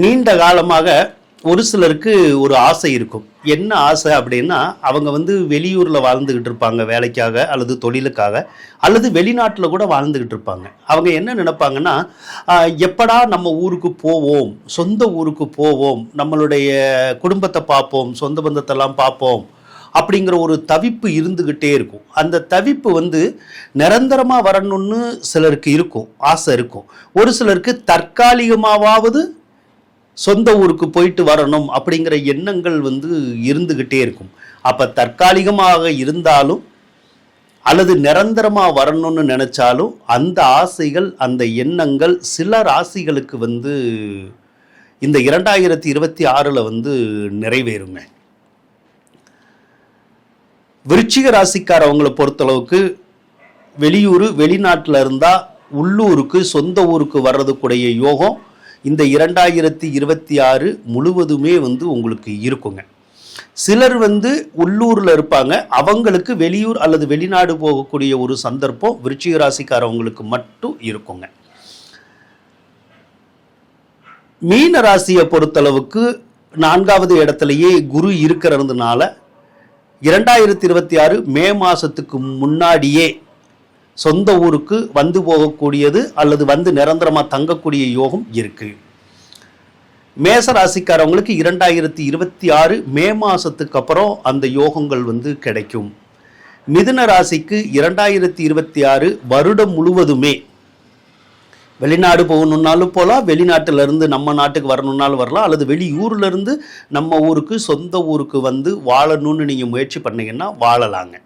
நீண்ட காலமாக ஒரு சிலருக்கு ஒரு ஆசை இருக்கும். என்ன ஆசை அப்படின்னா அவங்க வந்து வெளியூரில் வாழ்ந்துக்கிட்டு இருப்பாங்க வேலைக்காக அல்லது தொழிலுக்காக அல்லது வெளிநாட்டில் கூட வாழ்ந்துக்கிட்டு இருப்பாங்க. அவங்க என்ன நினைப்பாங்கன்னா எப்படா நம்ம ஊருக்கு போவோம் சொந்த ஊருக்கு போவோம் நம்மளுடைய குடும்பத்தை பார்ப்போம் சொந்த பந்தத்தெல்லாம் பார்ப்போம் அப்படிங்கிற ஒரு தவிப்பு இருந்துக்கிட்டே இருக்கும். அந்த தவிப்பு வந்து நிரந்தரமாக வரணும்னு சிலருக்கு இருக்கும் ஆசை இருக்கும். ஒரு சிலருக்கு தற்காலிகமாவது சொந்த ஊருக்கு போயிட்டு வரணும் அப்படிங்கிற எண்ணங்கள் வந்து இருந்துக்கிட்டே இருக்கும். அப்போ தற்காலிகமாக இருந்தாலும் அல்லது நிரந்தரமாக வரணும்னு நினச்சாலும் அந்த ஆசைகள் அந்த எண்ணங்கள் சில ராசிகளுக்கு வந்து இந்த இரண்டாயிரத்தி இருபத்தி ஆறில் வந்து நிறைவேறுங்க. விருச்சிக ராசிக்காரவங்களை பொறுத்தளவுக்கு வெளியூர் வெளிநாட்டில் இருந்தால் உள்ளூருக்கு சொந்த ஊருக்கு வர்றதுக்குடைய யோகம் இந்த இரண்டாயிரத்தி இருபத்தி ஆறு முழுவதுமே வந்து உங்களுக்கு இருக்குங்க. சிலர் வந்து உள்ளூரில் இருப்பாங்க. அவங்களுக்கு வெளியூர் அல்லது வெளிநாடு போகக்கூடிய ஒரு சந்தர்ப்பம் விருச்சிக ராசிக்காரவங்களுக்கு மட்டும் இருக்குங்க. மீன ராசியை பொறுத்தளவுக்கு நான்காவது இடத்துலையே குரு இருக்கிறதுனால இரண்டாயிரத்தி இருபத்தி ஆறு மே மாதத்துக்கு முன்னாடியே சொந்த ஊருக்கு வந்து போகக்கூடியது அல்லது வந்து நிரந்தரமாக தங்கக்கூடிய யோகம் இருக்குது மேச ராசிக்காரவங்களுக்கு இரண்டாயிரத்தி இருபத்தி ஆறு மே மாதத்துக்கு அப்புறம் அந்த யோகங்கள் வந்து கிடைக்கும். மிதுன ராசிக்கு இரண்டாயிரத்தி இருபத்தி ஆறு வருடம் முழுவதுமே வெளிநாடு போகணுன்னாலும் போகலாம் வெளிநாட்டிலிருந்து நம்ம நாட்டுக்கு வரணுன்னாலும் வரலாம் அல்லது வெளியூர்லேருந்து நம்ம ஊருக்கு சொந்த ஊருக்கு வந்து வாழணும்னு நீங்கள் முயற்சி பண்ணீங்கன்னா வாழலாங்க.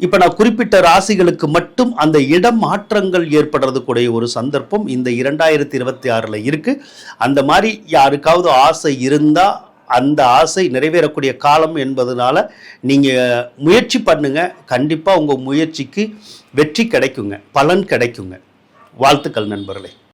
இப்போ நான் குறிப்பிட்ட ராசிகளுக்கு மட்டும் அந்த இடம் மாற்றங்கள் ஏற்படுறதுக்குடைய ஒரு சந்தர்ப்பம் இந்த இரண்டாயிரத்தி இருபத்தி ஆறில் இருக்குது அந்த மாதிரி யாருக்காவது ஆசை இருந்தால் அந்த ஆசை நிறைவேறக்கூடிய காலம் என்பதனால நீங்கள் முயற்சி பண்ணுங்க. கண்டிப்பாக உங்கள் முயற்சிக்கு வெற்றி கிடைக்குங்க. பலன் கிடைக்குங்க. வாழ்த்துக்கள் நண்பர்களே.